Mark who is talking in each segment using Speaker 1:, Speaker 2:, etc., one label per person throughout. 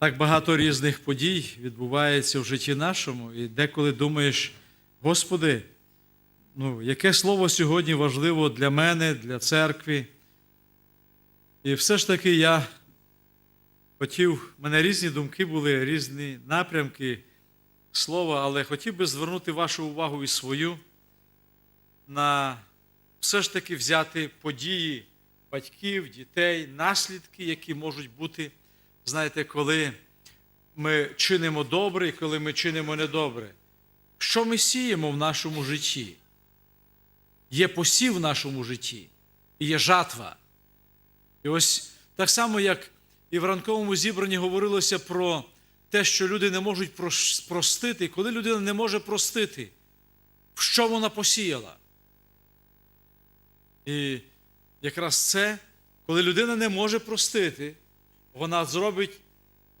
Speaker 1: Так багато різних подій відбувається в житті нашому, і деколи думаєш, Господи, ну, яке слово сьогодні важливо для мене, для церкви. І все ж таки я хотів, в мене різні думки були, різні напрямки слова, але хотів би звернути вашу увагу і свою на все ж таки взяти події батьків, дітей, наслідки, які можуть бути, знаєте, коли ми чинимо добре і коли ми чинимо недобре. Що ми сіємо в нашому житті? Є посів в нашому житті і є жатва. І ось так само, як і в ранковому зібранні говорилося про те, що люди не можуть простити, коли людина не може простити, в що вона посіяла? І якраз це, коли людина не може простити, вона зробить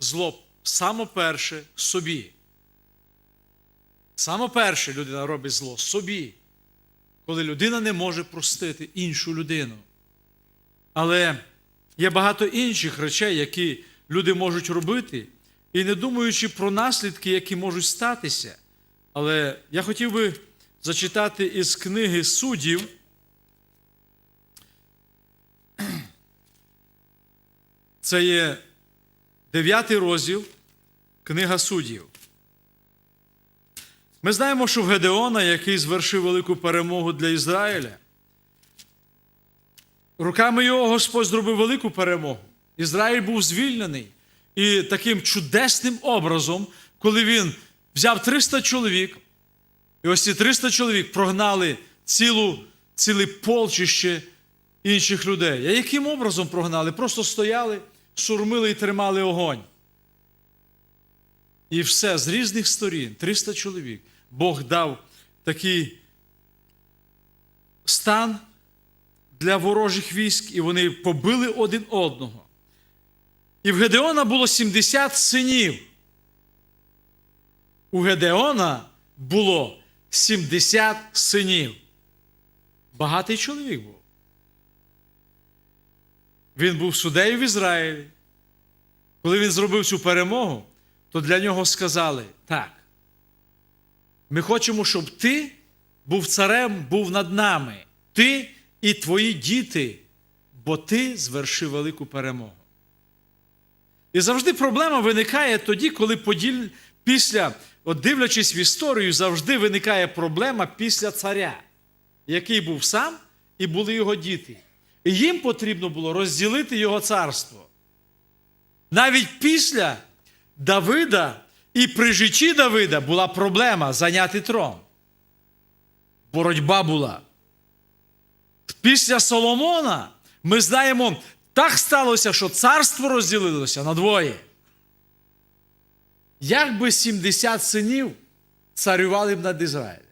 Speaker 1: зло саме перше собі. Саме перше людина робить зло собі, коли людина не може простити іншу людину. Але є багато інших речей, які люди можуть робити, і не думаючи про наслідки, які можуть статися. Але я хотів би зачитати із книги суддів. Це є дев'ятий розділ, книга суддів. Ми знаємо, що в Гедеона, який звершив велику перемогу для Ізраїля, руками його Господь зробив велику перемогу. Ізраїль був звільнений. І таким чудесним образом, коли він взяв 300 чоловік, і ось ці 300 чоловік прогнали цілу, ціле полчище інших людей. А яким образом прогнали? Просто стояли, сурмили і тримали огонь. І все з різних сторін, 300 чоловік. Бог дав такий стан для ворожих військ, і вони побили один одного. І в Гедеона було 70 синів. У Гедеона було 70 синів. Багатий чоловік був. Він був суддею в Ізраїлі. Коли він зробив цю перемогу, то для нього сказали: так, ми хочемо, щоб ти був царем, був над нами, ти і твої діти, бо ти звершив велику перемогу. І завжди проблема виникає тоді, коли поділь... після, от дивлячись в історію, завжди виникає проблема після царя, який був сам, і були його діти. І їм потрібно було розділити його царство. Навіть після Давида і при житті Давида була проблема зайняти трон. Боротьба була. Після Соломона ми знаємо, так сталося, що царство розділилося на двоє. Як би 70 синів царювали б над Ізраїлем?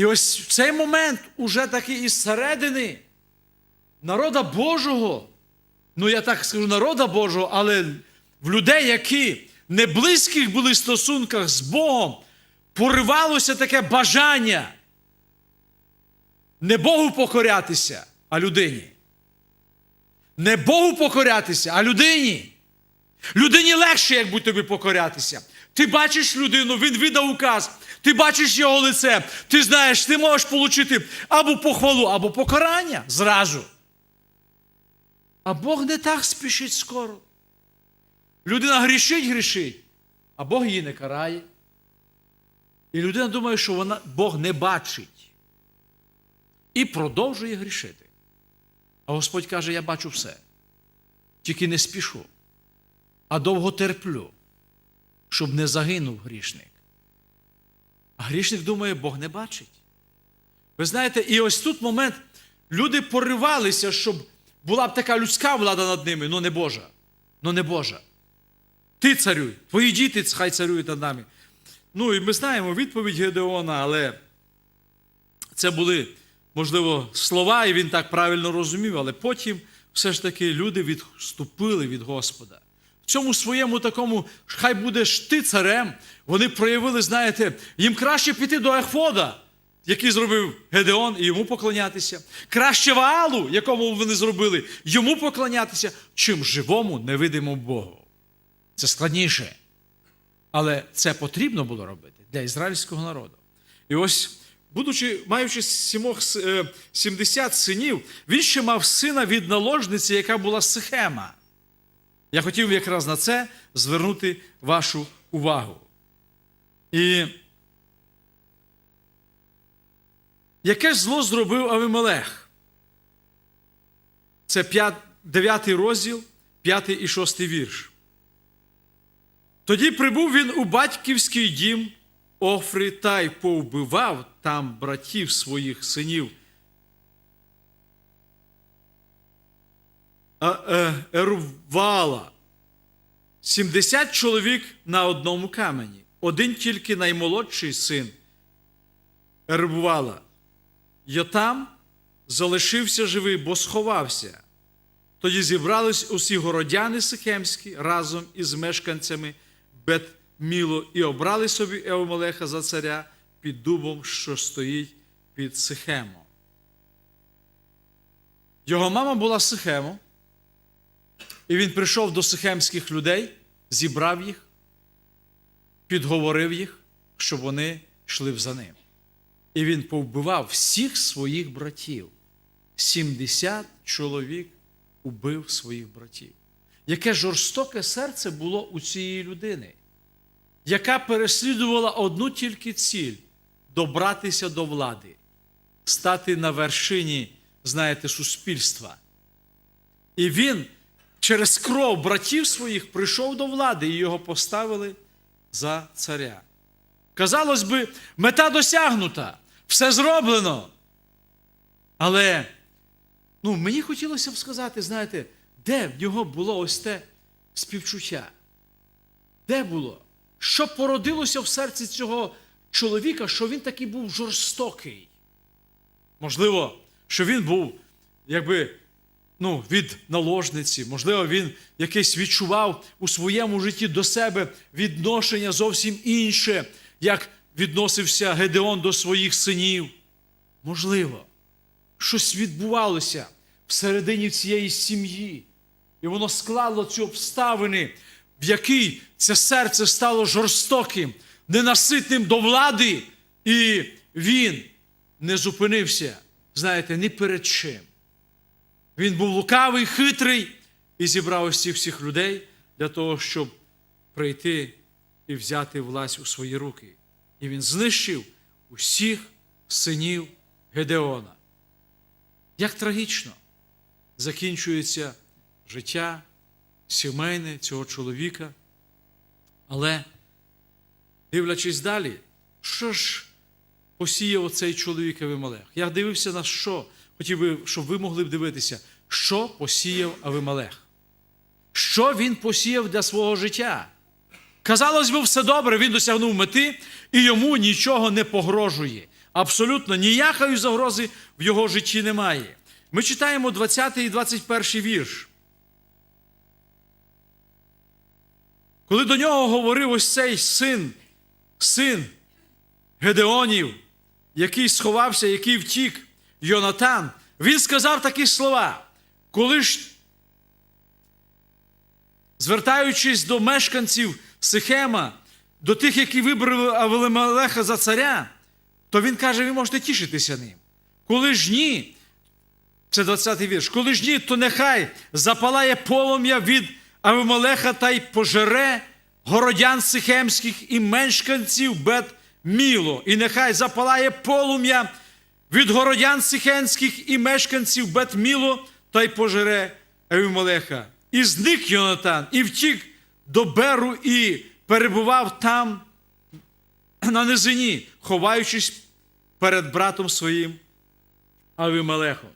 Speaker 1: І ось в цей момент уже таки із середини народа Божого, ну я так скажу, народа Божого, але в людей, які не близьких були стосунках з Богом, поривалося таке бажання не Богу покорятися, а людині. Не Богу покорятися, а людині. Людині легше, як будь тобі покорятися. Ти бачиш людину, він видав указ, ти бачиш його лице, ти знаєш, ти можеш отримати або похвалу, або покарання зразу. А Бог не так спішить скоро. Людина грішить, грішить, а Бог її не карає. І людина думає, що вона, Бог не бачить. І продовжує грішити. А Господь каже: я бачу все. Тільки не спішу, а довго терплю, щоб не загинув грішник. А грішник думає, Бог не бачить. Ви знаєте, і ось тут момент люди поривалися, щоб була б така людська влада над ними, ну не Божа. Ну не Божа. Ти царюй, твої діти хай царюють над нами. Ну і ми знаємо відповідь Гедеона, але це були, можливо, слова, і він так правильно розумів, але потім все ж таки люди відступили від Господа. Цьому своєму такому, хай будеш ти царем, вони проявили, знаєте, їм краще піти до Ефода, який зробив Гедеон, і йому поклонятися. Краще Ваалу, якому вони зробили, йому поклонятися, чим живому невидимому Богу. Це складніше. Але це потрібно було робити для ізраїльського народу. І ось, будучи, маючи сімох, с- е, 70 синів, він ще мав сина від наложниці, яка була Сихема. Я хотів якраз на це звернути вашу увагу. І яке зло зробив Авимелех? Це 5, 9 розділ, 5 і 6 вірш. Тоді прибув він у батьківський дім Офри та й повбивав там братів своїх синів. Е, Ерувала. 70 чоловік на одному камені. Один тільки наймолодший син Ерувала. Йотам залишився живий, бо сховався. Тоді зібрались усі городяни Сихемські разом із мешканцями Бет-Міло і обрали собі Евмелеха за царя під дубом, що стоїть під Сихемом. Його мама була Сихемом, і він прийшов до сихемських людей, зібрав їх, підговорив їх, щоб вони йшли за ним. І він повбивав всіх своїх братів. 70 чоловік убив своїх братів. Яке жорстоке серце було у цієї людини, яка переслідувала одну тільки ціль добратися до влади, стати на вершині, знаєте, суспільства. І він через кров братів своїх прийшов до влади і його поставили за царя. Казалось би, мета досягнута, все зроблено. Але ну, мені хотілося б сказати, знаєте, де в нього було ось те співчуття? Де було? Що породилося в серці цього чоловіка, що він такий був жорстокий? Можливо, що він був, якби, ну, від наложниці, можливо, він якийсь відчував у своєму житті до себе відношення зовсім інше, як відносився Гедеон до своїх синів. Можливо, щось відбувалося всередині цієї сім'ї, і воно склало ці обставини, в якій це серце стало жорстоким, ненаситним до влади, і він не зупинився, знаєте, ні перед чим. Він був лукавий, хитрий і зібрав ось цих всіх людей для того, щоб прийти і взяти власть у свої руки. І він знищив усіх синів Гедеона. Як трагічно закінчується життя сімейне цього чоловіка. Але, дивлячись далі, що ж посіяв цей чоловік Авимелех? Я дивився на що, хотів би, щоб ви могли б дивитися, що посіяв Авимелех. Що він посіяв для свого життя? Казалось би, все добре, він досягнув мети, і йому нічого не погрожує. Абсолютно ніякої загрози в його житті немає. Ми читаємо 20 і 21 вірш. Коли до нього говорив ось цей син, син Гедеонів, який сховався, який втік, Йонатан, він сказав такі слова. Коли ж, звертаючись до мешканців Сихема, до тих, які вибрали Авелемелеха за царя, то він каже, ви можете тішитися ним. Коли ж ні, це 20-й вірш, коли ж ні, то нехай запалає полум'я від Авимелеха та й пожере городян Сихемських і мешканців Бет-Міло. І нехай запалає полум'я від городян Сихемських і мешканців Бет-Міло та й пожере Авимелеха. І зник Йонатан, і втік до Беру, і перебував там на низині, ховаючись перед братом своїм Авимелехом.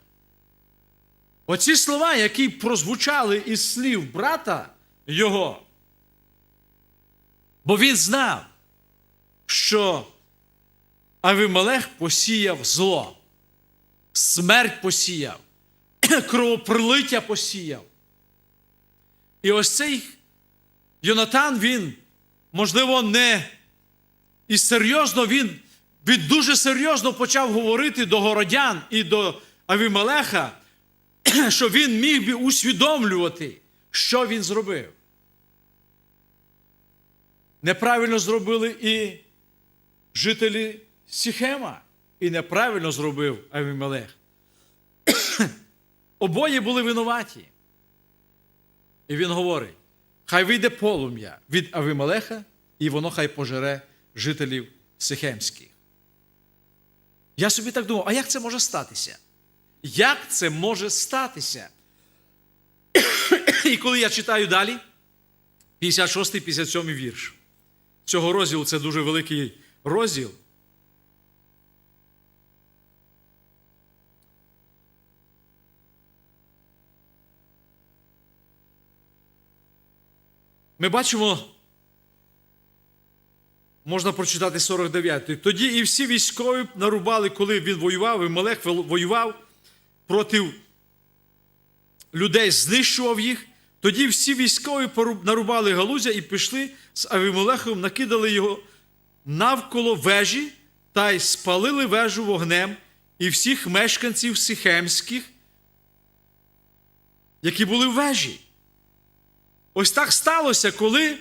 Speaker 1: Оці слова, які прозвучали із слів брата його, бо він знав, що Авимелех посіяв зло, смерть посіяв, кровопролиття посіяв. І ось цей Йонатан, він, можливо, не і серйозно він він дуже серйозно почав говорити до городян і до Авімелеха, що він міг би усвідомлювати, що він зробив. Неправильно зробили і жителі Сіхема, і неправильно зробив Авімелех. Обоє були винуваті. І він говорить: хай вийде полум'я від Авимелеха, і воно хай пожере жителів Сихемських. Я собі так думав, а як це може статися? Як це може статися? І коли я читаю далі, 56-57 вірш. Цього розділу це дуже великий розділ. Ми бачимо, можна прочитати 49-й. Тоді і всі військові нарубали, коли він воював, і Мелех воював проти людей, знищував їх. Тоді всі військові нарубали галузя і пішли з Авімелехом, накидали його навколо вежі та й спалили вежу вогнем і всіх мешканців Сихемських, які були в вежі. Ось так сталося, коли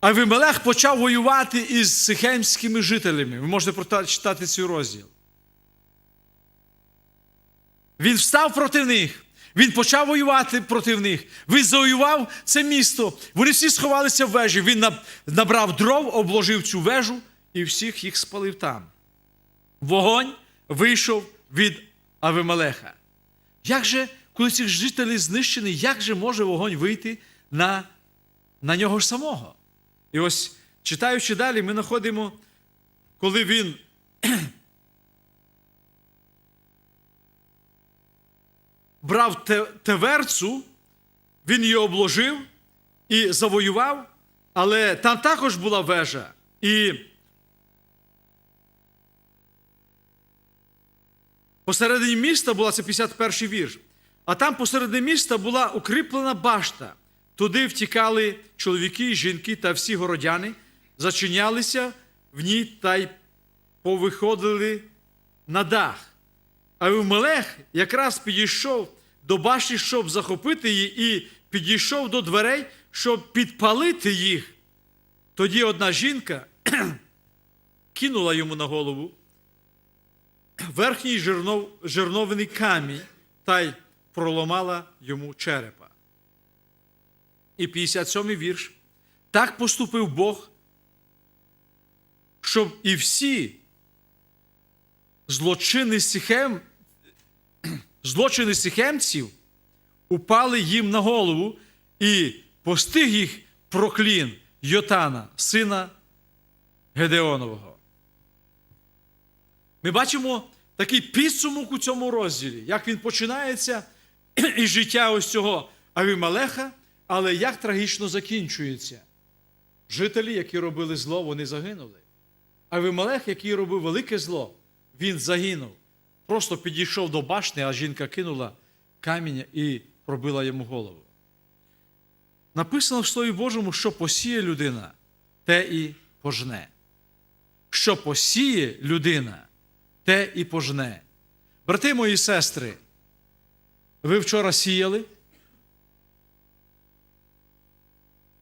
Speaker 1: Авімелех почав воювати із сихемськими жителями. Ви можете прочитати цей розділ. Він встав проти них. Він почав воювати проти них. Він завоював це місто. Вони всі сховалися в вежі. Він набрав дров, обложив цю вежу і всіх їх спалив там. Вогонь вийшов від Авимелеха. Як же, коли цих жителів знищені, як же може вогонь вийти на, на нього ж самого? І ось, читаючи далі, ми знаходимо, коли він брав Теверцу, він її обложив і завоював, але там також була вежа. І посередині міста була це 51 вірш. А там посередині міста була укріплена башта. Туди втікали чоловіки, жінки та всі городяни, зачинялися в ній та й повиходили на дах. А Авимелех якраз підійшов до башті, щоб захопити її, і підійшов до дверей, щоб підпалити їх. Тоді одна жінка кинула йому на голову верхній жирнов, жирновний камінь та й проломала йому черепа. І 57-й вірш. Так поступив Бог, щоб і всі злочини Сихем, злочини сихемців упали їм на голову і постиг їх проклін Йотана, сина Гедеонового. Ми бачимо такий підсумок у цьому розділі, як він починається із життя ось цього Авімалеха, але як трагічно закінчується. Жителі, які робили зло, вони загинули. Авімалех, який робив велике зло, він загинув. Просто підійшов до башни, а жінка кинула каміння і пробила йому голову. Написано в Слові Божому, що посіє людина, те і пожне. Що посіє людина, те і пожне. Брати мої сестри, ви вчора сіяли?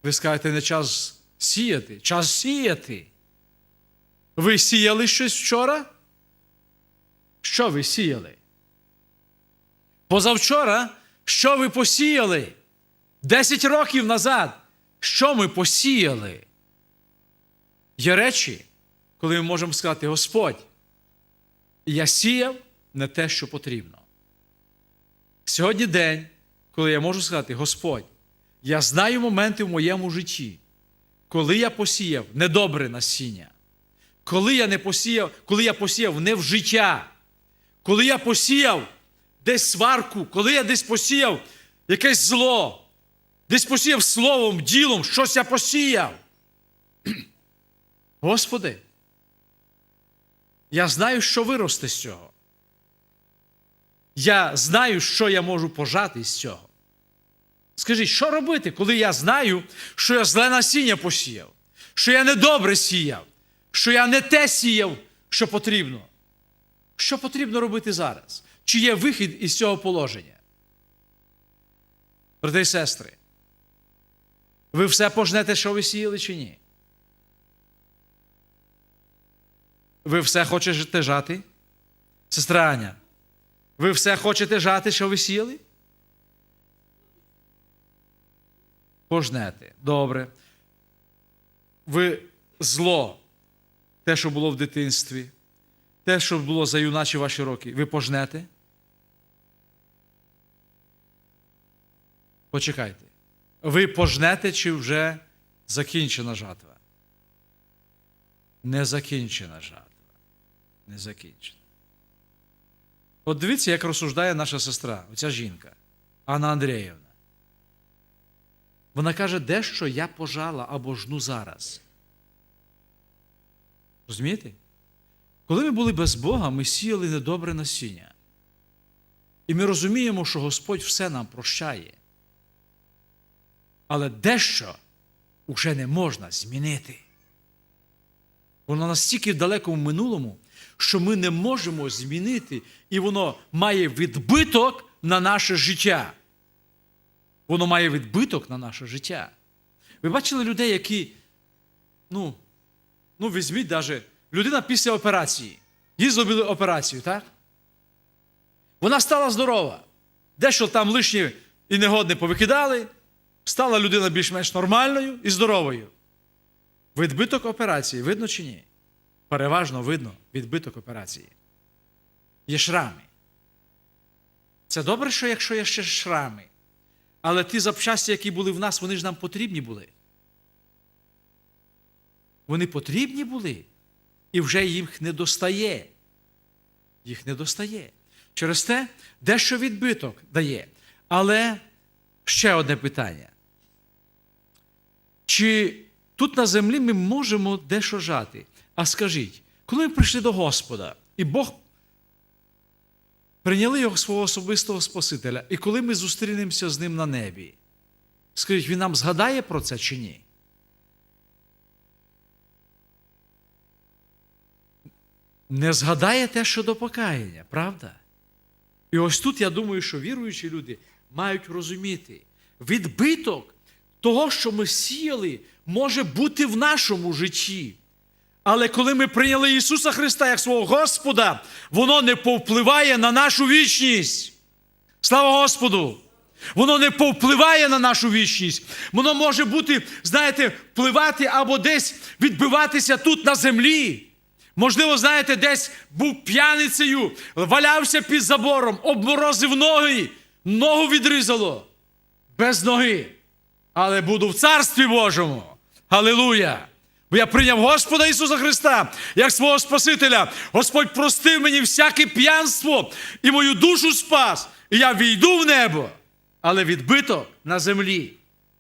Speaker 1: Ви скажете, не час сіяти, час сіяти. Ви сіяли щось вчора? Що ви сіяли? Позавчора, що ви посіяли? Десять років назад, що ми посіяли? Є речі, коли ми можемо сказати, Господь, я сіяв не те, що потрібно. Сьогодні день, коли я можу сказати, Господь, я знаю моменти в моєму житті, коли я посіяв недобре насіння, коли я не посіяв, коли я посіяв не в життя, коли я посіяв десь сварку, коли я десь посіяв якесь зло, десь посіяв словом, ділом, щось я посіяв. Господи, я знаю, що виросте з цього. Я знаю, що я можу пожати з цього. Скажіть, що робити, коли я знаю, що я зле насіння посіяв, що я недобре сіяв, що я не те сіяв, що потрібно. Що потрібно робити зараз? Чи є вихід із цього положення? Брати і сестри, ви все пожнете, що ви сіяли, чи ні? Ви все хочете жати? Сестра Аня, ви все хочете жати, що ви сіяли? Пожнете. Добре. Ви зло, те, що було в дитинстві, те, що було за юначі ваші роки, ви пожнете? Почекайте. Ви пожнете чи вже закінчена жатва? Не закінчена жатва. Не закінчена. От дивіться, як розсуждає наша сестра, оця жінка, Анна Андріївна. Вона каже, дещо я пожала або жну зараз. Розумієте? Коли ми були без Бога, ми сіяли недобре насіння. І ми розуміємо, що Господь все нам прощає. Але дещо уже не можна змінити. Воно настільки в далекому минулому, що ми не можемо змінити, і воно має відбиток на наше життя. Воно має відбиток на наше життя. Ви бачили людей, які, ну, ну візьміть даже, людина після операції. Їй зробили операцію, так? Вона стала здорова. Дещо там лишнє і негодне повикидали, стала людина більш-менш нормальною і здоровою. Відбиток операції, видно чи ні? Переважно видно відбиток операції. Є шрами. Це добре, що якщо є ще шрами. Але ті запчасті, які були в нас, вони ж нам потрібні були. Вони потрібні були, і вже їх не достає. Їх не достає. Через те дещо відбиток дає. Але ще одне питання. Чи тут на землі ми можемо дещо жати? А скажіть, коли ми прийшли до Господа, і Бог прийняли його свого особистого Спасителя, і коли ми зустрінемося з ним на небі, скажіть, він нам згадає про це чи ні? Не згадає те, що до покаяння, правда? І ось тут я думаю, що віруючі люди мають розуміти, відбиток того, що ми сіяли, може бути в нашому житті. Але коли ми прийняли Ісуса Христа як свого Господа, воно не повпливає на нашу вічність. Слава Господу! Воно не повпливає на нашу вічність. Воно може бути, знаєте, впливати або десь відбиватися тут на землі. Можливо, знаєте, десь був п'яницею, валявся під забором, обморозив ноги, ногу відрізало без ноги. Але буду в Царстві Божому. Халилуя! Бо я прийняв Господа Ісуса Христа як свого Спасителя. Господь простив мені всяке п'янство і мою душу спас. І я війду в небо. Але відбиток на землі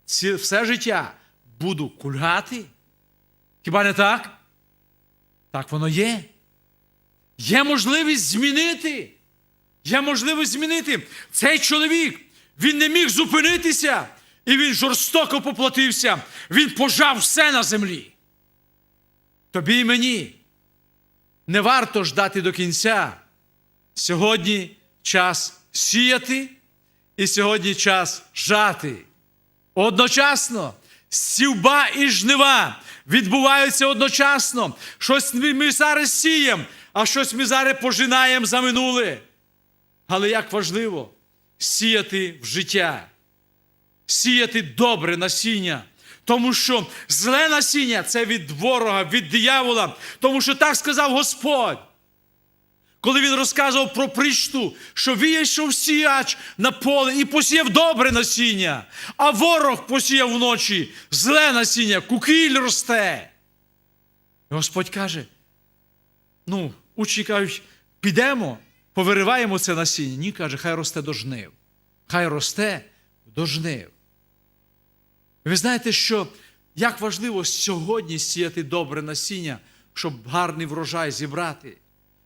Speaker 1: все життя буду кульгати. Хіба не так? Так воно є. Є можливість змінити. Є можливість змінити. Цей чоловік, він не міг зупинитися, і він жорстоко поплатився. Він пожав все на землі. Тобі і мені не варто ждати до кінця. Сьогодні час сіяти, і сьогодні час жати. Одночасно сівба і жнива відбуваються одночасно. Щось ми зараз сіємо, а щось ми зараз пожинаємо за минуле. Але як важливо сіяти в життя, сіяти добре насіння. Тому що зле насіння це від ворога, від диявола. Тому що так сказав Господь. Коли він розказував про причту, що вийшов сіяч на поле і посіяв добре насіння, а ворог посіяв вночі зле насіння, кукіль росте. І Господь каже: ну, учні кажуть, підемо, повириваємо це насіння. Ні, каже, хай росте до жнив. Хай росте до жнив. Ви знаєте, що як важливо сьогодні сіяти добре насіння, щоб гарний врожай зібрати.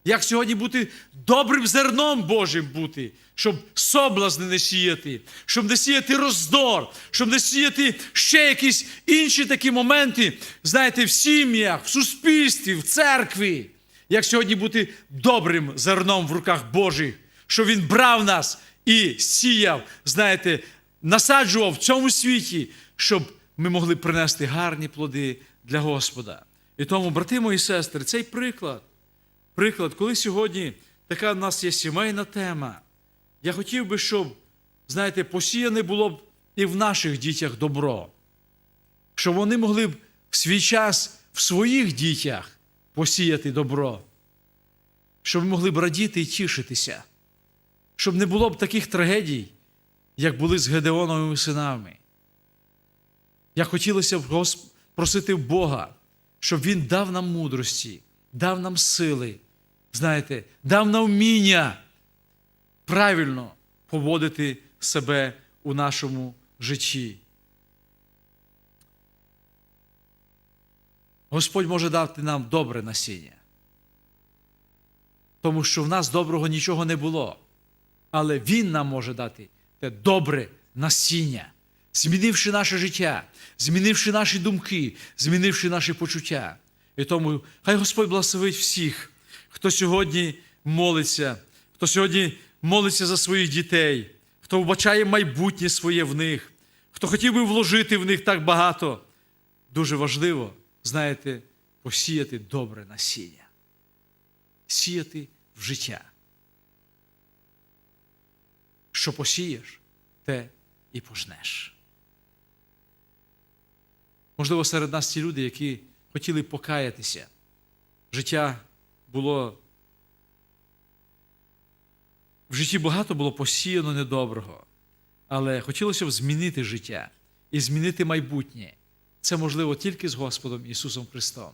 Speaker 1: Як сьогодні бути добрим зерном Божим бути, щоб соблазни не сіяти, щоб не сіяти роздор, щоб не сіяти ще якісь інші такі моменти, знаєте, в сім'ях, в суспільстві, в церкві. Як сьогодні бути добрим зерном в руках Божих, щоб Він брав нас і сіяв, знаєте, насаджував в цьому світі, щоб ми могли принести гарні плоди для Господа. І тому, брати мої сестри, цей приклад, приклад, коли сьогодні така в нас є сімейна тема, я хотів би, щоб, знаєте, посіяне було б і в наших дітях добро, щоб вони могли б в свій час в своїх дітях посіяти добро, щоб ми могли б радіти і тішитися, щоб не було б таких трагедій, як були з Гедеоновими синами. Я хотілося б просити Бога, щоб Він дав нам мудрості, дав нам сили, знаєте, дав нам вміння правильно поводити себе у нашому житті. Господь може дати нам добре насіння, тому що в нас доброго нічого не було. Але Він нам може дати те добре насіння, змінивши наше життя, змінивши наші думки, змінивши наші почуття. І тому хай Господь благословить всіх, хто сьогодні молиться, хто сьогодні молиться за своїх дітей, хто вбачає майбутнє своє в них, хто хотів би вложити в них так багато. Дуже важливо, знаєте, посіяти добре насіння, сіяти в життя. Що посієш, те і пожнеш. Можливо, серед нас ті люди, які хотіли покаятися. Життя було. В житті багато було посіяно недоброго, але хотілося б змінити життя і змінити майбутнє. Це можливо тільки з Господом Ісусом Христом.